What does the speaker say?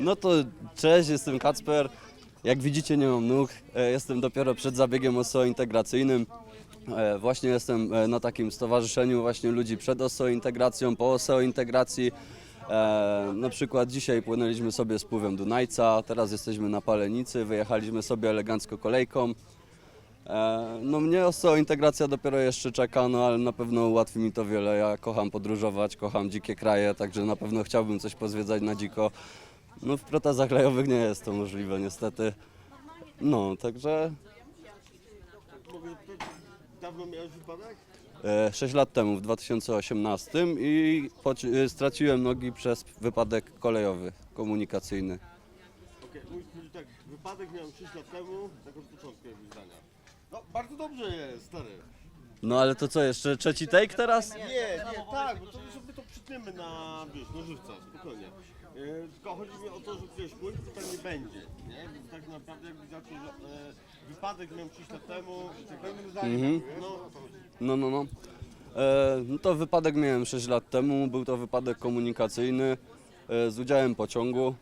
No to cześć, jestem Kacper. Jak widzicie nie mam nóg, E, jestem dopiero przed zabiegiem osteointegracyjnym. E, Właśnie jestem e, na takim stowarzyszeniu właśnie ludzi przed osteointegracją, po osteointegracji. E, Na przykład dzisiaj płynęliśmy sobie z pływem Dunajca, teraz jesteśmy na Palenicy, wyjechaliśmy sobie elegancko kolejką. No mnie osteointegracja dopiero jeszcze czeka, no ale na pewno ułatwi mi to wiele. Ja kocham podróżować, kocham dzikie kraje, także na pewno chciałbym coś pozwiedzać na dziko. No w protezach lejowych nie jest to możliwe niestety. No, także Mogę, to, dawno miałeś wypadek? e, 6 lat temu, w 2018 i poci- e, straciłem nogi przez wypadek kolejowy, komunikacyjny. Okej, mój tak, wypadek miałem 6 lat temu, tak od początku jakby zdania. No, bardzo dobrze jest, stary. No ale to co, jeszcze trzeci take teraz? Nie, nie, tak, bo to przytniemy na, wiesz, no żywca, spokojnie. E, tylko chodzi mi o to, że płyt to tak nie będzie, nie? Tak naprawdę jakby zaczął, e, wypadek miałem 6 lat temu, Mhm. no, No, no, no. E, no to wypadek miałem 6 lat temu, był to wypadek komunikacyjny e, z udziałem pociągu.